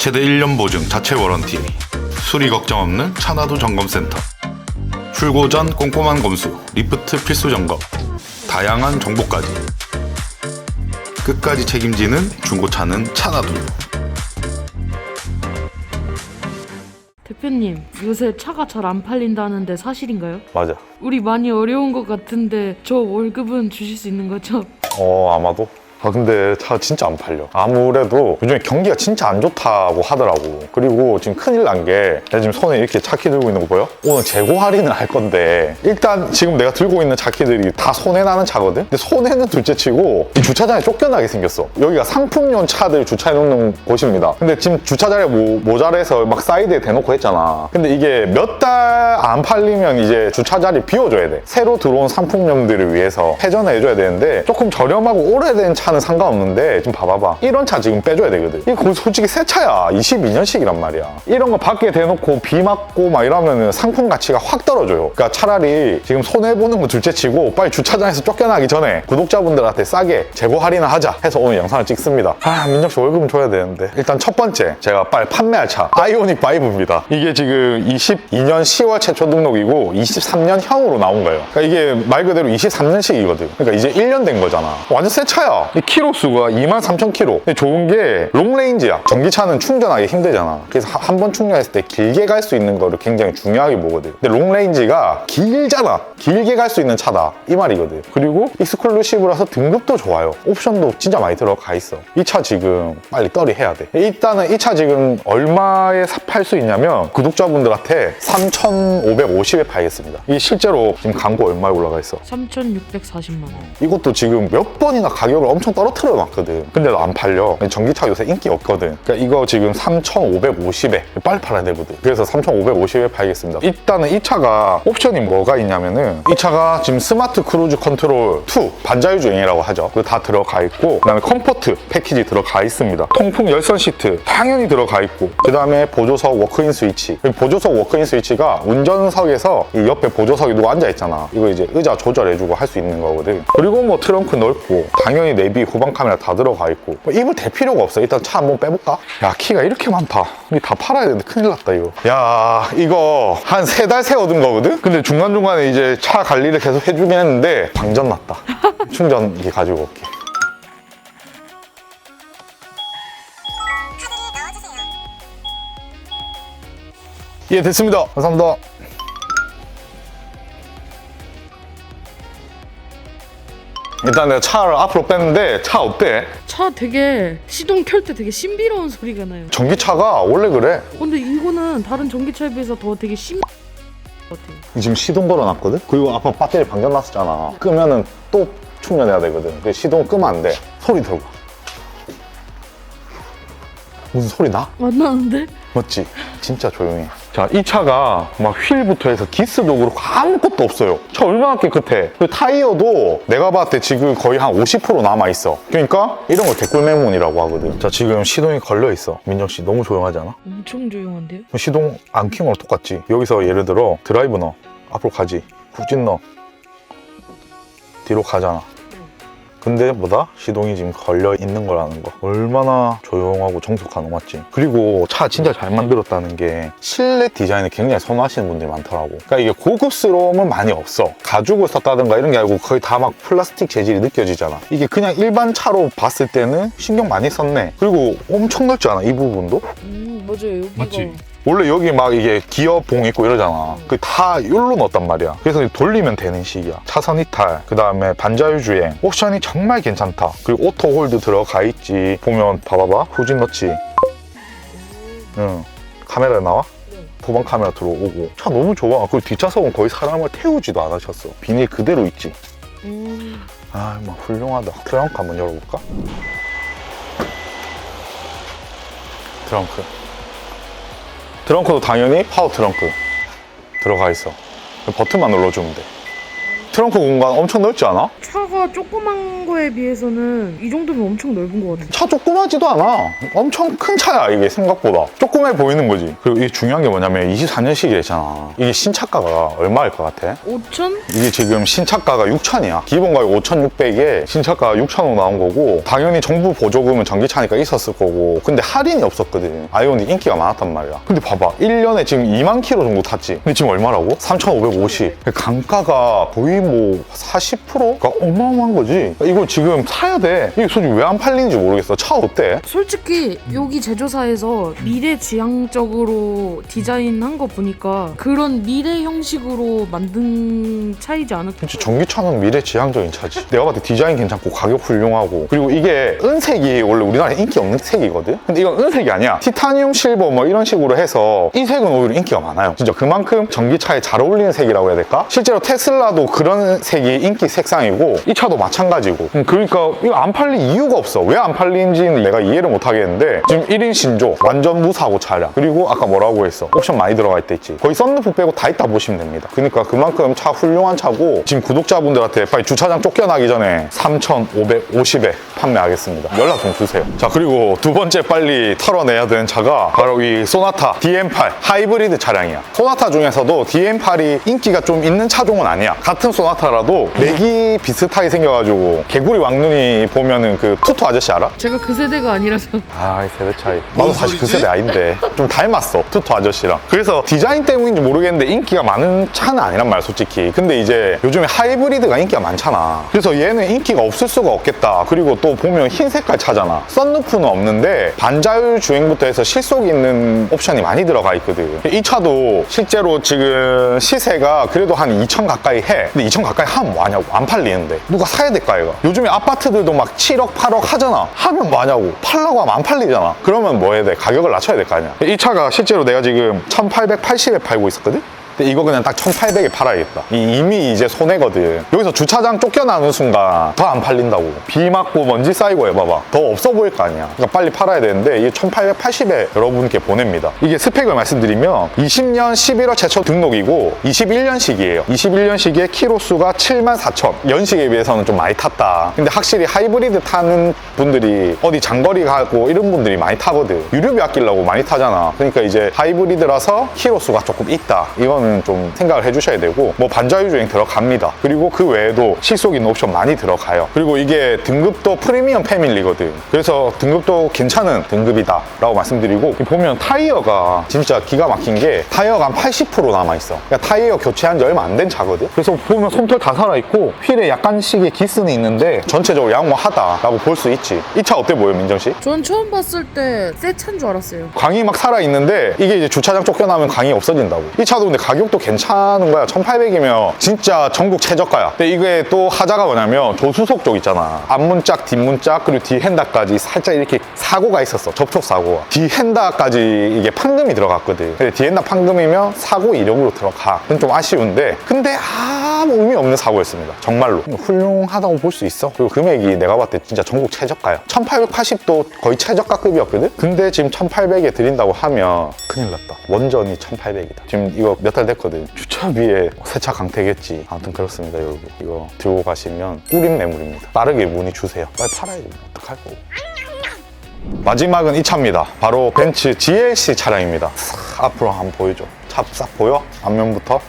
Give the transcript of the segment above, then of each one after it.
최대 1년 보증 자체 워런티 수리 걱정 없는 차나도 점검센터 출고 전 꼼꼼한 검수 리프트 필수 점검 다양한 정보까지 끝까지 책임지는 중고차는 차나도 대표님, 요새 차가 잘 안 팔린다는데 사실인가요? 맞아. 우리 많이 어려운 것 같은데 저 월급은 주실 수 있는 거죠? 어, 아마도. 아, 근데 차 진짜 안 팔려. 아무래도 요즘에 경기가 진짜 안 좋다고 하더라고. 그리고 지금 큰일 난 게, 내가 지금 손에 이렇게 차키 들고 있는 거 보여? 오늘 재고 할인을 할 건데, 일단 지금 내가 들고 있는 차키들이 다 손해 나는 차거든? 근데 손해는 둘째 치고, 이 주차장에 쫓겨나게 생겼어. 여기가 상품용 차들 주차해 놓는 곳입니다. 근데 지금 주차장에 모, 모자라서 막 사이드에 대놓고 했잖아. 근데 이게 몇 달 안 팔리면 이제 주차 자리 비워줘야 돼. 새로 들어온 상품용들을 위해서 회전을 해줘야 되는데 조금 저렴하고 오래된 차는 상관없는데 지금 봐봐봐. 이런 차 지금 빼줘야 되거든. 이거 솔직히 새 차야. 22년식이란 말이야. 이런 거 밖에 대놓고 비 맞고 막 이러면은 상품 가치가 확 떨어져요. 그러니까 차라리 지금 손해보는 거 둘째치고 빨리 주차장에서 쫓겨나기 전에 구독자분들한테 싸게 재고 할인을 하자 해서 오늘 영상을 찍습니다. 아, 민혁 씨 월급은 줘야 되는데. 일단 첫 번째, 제가 빨리 판매할 차. 아이오닉 5입니다. 이게 지금 22년 10월 최초 등록이고 23년형으로 나온 거예요. 그러니까 이게 말 그대로 23년식이거든. 그러니까 이제 1년 된 거잖아. 완전 새 차야. 이 키로수가 23,000km. 근데 좋은 게 롱레인지야. 전기차는 충전하기 힘들잖아. 그래서 한 번 충전했을 때 길게 갈 수 있는 거를 굉장히 중요하게 보거든. 근데 롱레인지가 길잖아. 길게 갈 수 있는 차다. 이 말이거든. 그리고 익스클루시브라서 등급도 좋아요. 옵션도 진짜 많이 들어가 있어. 이 차 지금 빨리 떨이 해야 돼. 일단은 이 차 지금 얼마에 팔 수 있냐면 구독자분들한테 3,550에 팔겠습니다. 이게 실제로 지금 광고 얼마에 올라가 있어? 3,640만 원. 이것도 지금 몇 번이나 가격을 엄청 떨어뜨려 놨거든. 근데도 안 팔려. 전기차 요새 인기 없거든. 그러니까 이거 지금 3,550에 빨리 팔아야 되거든. 그래서 3,550에 팔겠습니다. 일단은 이 차가 옵션이 뭐가 있냐면은 이 차가 지금 스마트 크루즈 컨트롤 2 반자율 주행이라고 하죠. 그거 다 들어가 있고 그 다음에 컴포트 패키지 들어가 있습니다. 통풍 열선 시트 당연히 들어가 있고 그 다음에 보조석 워크인 스위치. 이 보조석 워크인 스위치가 운전석에서 이 옆에 보조석에 누가 앉아 있잖아. 이거 이제 의자 조절해주고 할 수 있는 거거든. 그리고 뭐 트렁크 넓고 당연히 내비 후방 카메라 다 들어가 있고 뭐 입을 댈 필요가 없어. 일단 차 한번 빼볼까? 야 키가 이렇게 많다. 이거 다 팔아야 되는데 큰일 났다 이거. 야 이거 한 세달새 얻은 거거든. 근데 중간 중간에 이제 차 관리를 계속 해주긴 했는데 방전 났다. 충전기 가지고 올게. 예 됐습니다. 감사합니다. 일단 내가 차를 앞으로 뺐는데 차 어때? 차 되게 시동 켤 때 되게 신비로운 소리가 나요. 전기차가 원래 그래. 근데 이거는 다른 전기차에 비해서 더 되게 신 같아요. 지금 시동 걸어놨거든? 그리고 아까 배터리 방전 났었잖아. 끄면은 또 충전해야 되거든. 그 시동 끄면 안 돼. 소리 들어봐. 무슨 소리 나? 안 나는데? 맞지? 진짜 조용해. 자, 이 차가 막 휠부터 해서 기스도 그렇고 아무것도 없어요. 차 얼마나 깨끗해. 그 타이어도 내가 봤을 때 지금 거의 한 50% 남아있어. 그러니까 이런 걸 댓글 메몬이라고 하거든. 자, 지금 시동이 걸려있어. 민정 씨 너무 조용하지 않아? 엄청 조용한데요? 시동 안 켜면 똑같지. 여기서 예를 들어 드라이브 넣어. 앞으로 가지. 후진 넣어. 뒤로 가잖아. 근데 뭐다? 시동이 지금 걸려 있는 거라는 거. 얼마나 조용하고 정숙하노 맞지? 그리고 차 진짜 잘 만들었다는 게 실내 디자인을 굉장히 선호하시는 분들이 많더라고. 그러니까 이게 고급스러움은 많이 없어. 가죽을 썼다든가 이런 게 아니고 거의 다 막 플라스틱 재질이 느껴지잖아. 이게 그냥 일반 차로 봤을 때는 신경 많이 썼네. 그리고 엄청 넓지 않아? 이 부분도? 음 맞아요 여기가 맞지? 원래 여기 막 이게 기어봉 있고 이러잖아. 그다 율로 넣었단 말이야. 그래서 돌리면 되는 식이야. 차선 이탈, 그 다음에 반자율 주행. 옵션이 정말 괜찮다. 그리고 오토 홀드 들어가 있지. 보면 봐봐봐. 후진 넣지. 응. 카메라 나와? 네. 후방 카메라 들어오고. 차 너무 좋아. 그리고 뒷좌석은 거의 사람을 태우지도 않으셨어. 비닐 그대로 있지. 음, 아, 뭐 훌륭하다. 트렁크 한번 열어볼까? 트렁크. 트렁크도 당연히 파워 트렁크 들어가 있어. 버튼만 눌러주면 돼. 트렁크 공간 엄청 넓지 않아? 차가 조그만 거에 비해서는 이 정도면 엄청 넓은 것 같아요. 차 조그마지도 않아. 엄청 큰 차야, 이게 생각보다. 조그매 보이는 거지. 그리고 이게 중요한 게 뭐냐면 24년식이잖아. 이게 신차가가 얼마일 것 같아? 5천? 이게 지금 신차가가 6천이야. 기본 가격 5,600에 신차가 6,000원 나온 거고, 당연히 정부 보조금은 전기차니까 있었을 거고, 근데 할인이 없었거든. 아이오닉 인기가 많았단 말이야. 근데 봐봐. 1년에 지금 2만 킬로 정도 탔지. 근데 지금 얼마라고? 3,550. 강가가 거의 뭐 40%가 어마어마한 거지. 이거 지금 사야 돼. 이게 솔직히 왜 안 팔리는지 모르겠어. 차 어때? 솔직히 여기 제조사에서 미래 지향적으로 디자인한 거 보니까 그런 미래 형식으로 만든 차이지 않을까? 진짜 전기차는 미래 지향적인 차지. 내가 봤을 때 디자인 괜찮고 가격 훌륭하고 그리고 이게 은색이 원래 우리나라에 인기 없는 색이거든. 근데 이건 은색이 아니야. 티타늄 실버 뭐 이런 식으로 해서 이 색은 오히려 인기가 많아요. 진짜 그만큼 전기차에 잘 어울리는 색이라고 해야 될까? 실제로 테슬라도 그런 색이 인기 색상이고 이 차도 마찬가지고. 음, 그러니까 이거 안 팔릴 이유가 없어. 왜 안 팔리는지는 내가 이해를 못 하겠는데 지금 1인 신조 완전 무사고 차량 그리고 아까 뭐라고 했어? 옵션 많이 들어가 있다 했지. 거의 썬루프 빼고 다 있다 보시면 됩니다. 그러니까 그만큼 차 훌륭한 차고 지금 구독자분들한테 빨리 주차장 쫓겨나기 전에 3,550에 판매하겠습니다. 연락 좀 주세요. 자 그리고 두 번째 빨리 털어내야 되는 차가 바로 이 소나타 DM8 하이브리드 차량이야. 소나타 중에서도 DM8이 인기가 좀 있는 차종은 아니야. 같은 소나타라도 맥이 비슷하게 생겨가지고 개구리 왕눈이 보면은 그 투투 아저씨 알아? 제가 그 세대가 아니라서 아, 이 세대 차이. 나도 사실 그 세대 아닌데. 좀 닮았어. 투투 아저씨랑. 그래서 디자인 때문인지 모르겠는데 인기가 많은 차는 아니란 말이야, 솔직히. 근데 이제 요즘에 하이브리드가 인기가 많잖아. 그래서 얘는 인기가 없을 수가 없겠다. 그리고 또 보면 흰 색깔 차잖아. 썬루프는 없는데 반자율 주행부터 해서 실속 있는 옵션이 많이 들어가 있거든. 이 차도 실제로 지금 시세가 그래도 한 2천 가까이 해. 근데 2천 가까이 하면 뭐하냐고. 안 팔리는데. 누가 사야 될까, 얘가? 요즘에 아파트들도 막 7억, 8억 하잖아. 하면 뭐하냐고. 팔라고 하면 안 팔리잖아. 그러면 뭐 해야 돼? 가격을 낮춰야 될 거 아니야. 이 차가 실제로 내가 지금 1880에 팔고 있었거든? 근데 이거 그냥 딱 1800에 팔아야겠다. 이- 이미 이제 손해거든. 여기서 주차장 쫓겨나는 순간 더 안 팔린다고. 비 맞고 먼지 쌓이고 해봐봐. 더 없어 보일 거 아니야. 그러니까 빨리 팔아야 되는데 이게 1880에 여러분께 보냅니다. 이게 스펙을 말씀드리면 20년 11월 최초 등록이고 21년식이에요. 21년식에 키로수가 7만 4천. 연식에 비해서는 좀 많이 탔다. 근데 확실히 하이브리드 타는 분들이 어디 장거리 가고 이런 분들이 많이 타거든. 유류비 아끼려고 많이 타잖아. 그러니까 이제 하이브리드라서 키로수가 조금 있다. 이 거는 좀 생각을 해주셔야 되고 뭐 반자율 주행 들어갑니다. 그리고 그 외에도 실속 있는 옵션 많이 들어가요. 그리고 이게 등급도 프리미엄 패밀리거든. 그래서 등급도 괜찮은 등급이다 라고 말씀드리고 보면 타이어가 진짜 기가 막힌 게 타이어가 한 80% 남아있어. 그러니까 타이어 교체한 지 얼마 안 된 차거든. 그래서 보면 솜털 다 살아있고 휠에 약간씩의 기스는 있는데 전체적으로 양호하다라고 볼 수 있지. 이 차 어때 보여 민정 씨? 전 처음 봤을 때 새 차인 줄 알았어요. 광이 막 살아있는데 이게 이제 주차장 쫓겨나면 광이 없어진다고 이 차도 근데 가격도 괜찮은 거야. 1800이면 진짜 전국 최저가야. 근데 이게 또 하자가 뭐냐면 조수석 쪽 있잖아. 앞문짝 뒷문짝 그리고 뒤 핸다까지 살짝 이렇게 사고가 있었어. 접촉 사고가 뒤 핸다까지 이게 판금이 들어갔거든. 근데 뒤 핸다 판금이면 사고 이력으로 들어가. 좀 아쉬운데. 근데 아무 의미 없는 사고였습니다. 정말로. 훌륭하다고 볼 수 있어. 그리고 금액이 내가 봤을 때 진짜 전국 최저가야. 1880도 거의 최저가급이었거든? 근데 지금 1800에 드린다고 하면 큰일 났다. 원전이 1800이다. 지금 이거 몇달 됐거든 주차비에 세차 강태겠지. 아무튼 그렇습니다 여러분. 이거 들고 가시면 꿀인 매물입니다. 빠르게 문의 주세요. 빨리 팔아야지 어떡할 거고. 마지막은 이 차입니다. 바로 벤츠 GLC 차량입니다. 싹 앞으로 한번 보여줘 차 싹 보여? 앞면부터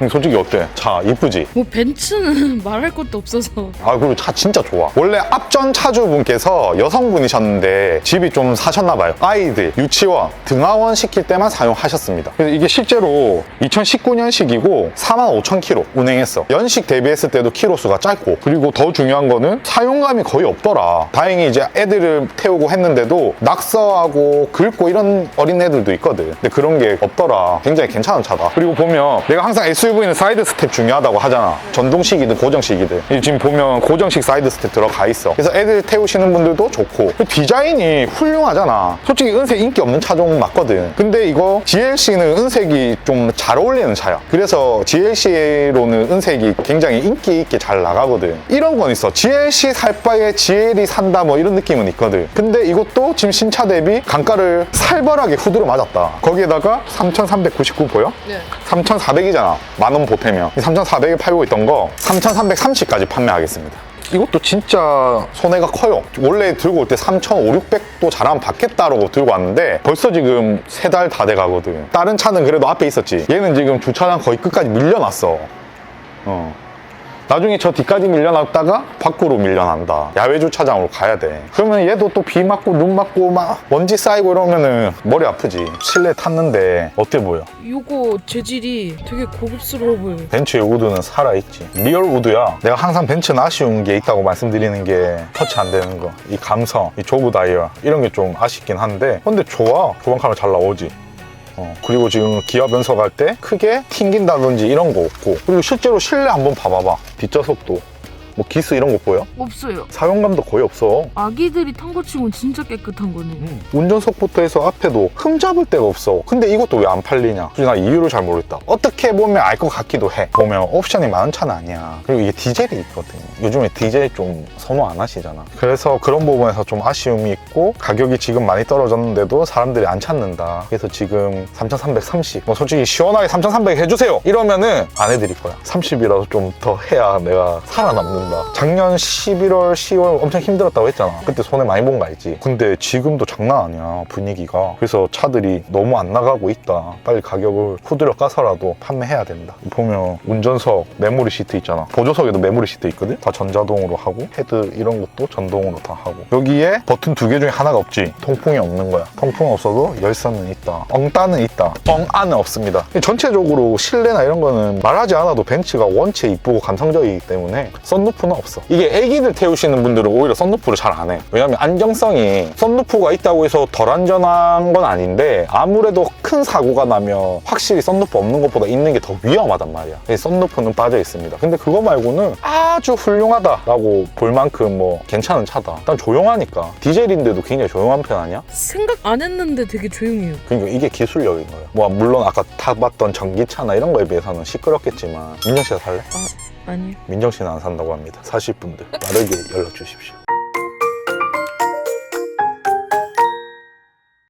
음, 솔직히 어때? 차 이쁘지? 뭐 벤츠는 말할 것도 없어서. 아 그리고 차 진짜 좋아. 원래 앞전 차주분께서 여성분이셨는데 집이 좀 사셨나봐요. 아이들 유치원 등하원 시킬 때만 사용하셨습니다. 그래서 이게 실제로 2019년식이고 4만 5천 킬로 운행했어. 연식 대비했을 때도 키로수가 짧고. 그리고 더 중요한 거는 사용감이 거의 없더라. 다행히 이제 애들을 태우고 했는데도 낙서하고 긁고 이런 어린애들도 있거든. 근데 그런 게 없더라. 굉장히 괜찮은 차다. 그리고 보면 내가 항상 SUV는 사이드 스텝 중요하다고 하잖아. 전동식이든 고정식이든. 이 지금 보면 고정식 사이드 스텝 들어가 있어. 그래서 애들 태우시는 분들도 좋고. 디자인이 훌륭하잖아. 솔직히 은색 인기 없는 차종 맞거든. 근데 이거 GLC는 은색이 좀 잘 어울리는 차야. 그래서 GLC로는 은색이 굉장히 인기 있게 잘 나가거든. 이런 건 있어. GLC 살 바에 GL이 산다 뭐 이런 느낌은 있거든. 근데 이것도 지금 신차 대비 강가를 살벌하게 후드로 맞았다. 거기에다가 3399 보여? 네. 3,400이잖아. 만원 보태면 3,400에 팔고 있던 거 3,330까지 판매하겠습니다. 이것도 진짜 손해가 커요. 원래 들고 올 때 3,500, 600도 잘하면 받겠다라고 들고 왔는데 벌써 지금 세 달 다 돼 가거든. 다른 차는 그래도 앞에 있었지. 얘는 지금 주차장 거의 끝까지 밀려났어. 어. 나중에 저 뒤까지 밀려났다가 밖으로 밀려난다. 야외 주차장으로 가야 돼. 그러면 얘도 또 비 맞고 눈 맞고 막 먼지 쌓이고 이러면은 머리 아프지. 실내 탔는데 어때 보여? 요거 재질이 되게 고급스러워 보여. 벤츠의 우드는 살아있지. 리얼 우드야. 내가 항상 벤츠는 아쉬운 게 있다고 말씀드리는 게 터치 안 되는 거. 이 감성, 이 조브 다이어 이런 게 좀 아쉽긴 한데 근데 좋아. 조방 카메라 잘 나오지. 어, 그리고 지금 기아 변속할 때 크게 튕긴다든지 이런 거 없고. 그리고 실제로 실내 한번 봐봐봐. 뒷좌석도 뭐 기스 이런 거 보여? 없어요. 사용감도 거의 없어. 아기들이 탄 거 치고는 진짜 깨끗한 거네. 운전석부터 해서 앞에도 흠 잡을 데가 없어. 근데 이것도 왜 안 팔리냐? 그래서 나 이유를 잘 모르겠다. 어떻게 보면 알 것 같기도 해. 보면 옵션이 많은 차는 아니야. 그리고 이게 디젤이 있거든 요즘에 디젤 좀 선호 안 하시잖아. 그래서 그런 부분에서 좀 아쉬움이 있고 가격이 지금 많이 떨어졌는데도 사람들이 안 찾는다. 그래서 지금 3,330 뭐 솔직히 시원하게 3,300 해주세요. 이러면은 안 해드릴 거야. 30이라도 좀 더 해야 내가 살아남는 다 작년 11월 10월 엄청 힘들었다고 했잖아. 그때 손해 많이 본 거 알지? 근데 지금도 장난 아니야 분위기가. 그래서 차들이 너무 안 나가고 있다. 빨리 가격을 후드려 까서라도 판매해야 된다. 보면 운전석 메모리 시트 있잖아. 보조석에도 메모리 시트 있거든? 다 전자동으로 하고 헤드 이런 것도 전동으로 다 하고. 여기에 버튼 두 개 중에 하나가 없지. 통풍이 없는 거야. 통풍 없어도 열선은 있다. 엉따는 있다. 엉안은 없습니다. 전체적으로 실내나 이런 거는 말하지 않아도 벤츠가 원체 이쁘고 감성적이기 때문에 썬루 프는 없어. 이게 애기들 태우시는 분들은 오히려 썬루프를 잘 안 해. 왜냐면 안정성이 썬루프가 있다고 해서 덜 안전한 건 아닌데 아무래도 큰 사고가 나면 확실히 썬루프 없는 것보다 있는 게 더 위험하단 말이야. 썬루프는 빠져 있습니다. 근데 그거 말고는 아주 훌륭하다라고 볼 만큼 뭐 괜찮은 차다. 일단 조용하니까. 디젤인데도 굉장히 조용한 편 아니야? 생각 안 했는데 되게 조용해요. 그러니까 이게 기술력인 거예요 뭐 물론 아까 타봤던 전기차나 이런 거에 비해서는 시끄럽겠지만 민정 씨가 살래? 아 니요. 민정 씨는 안 산다고 합니다 사실 분들 빠르게 연락 주십시오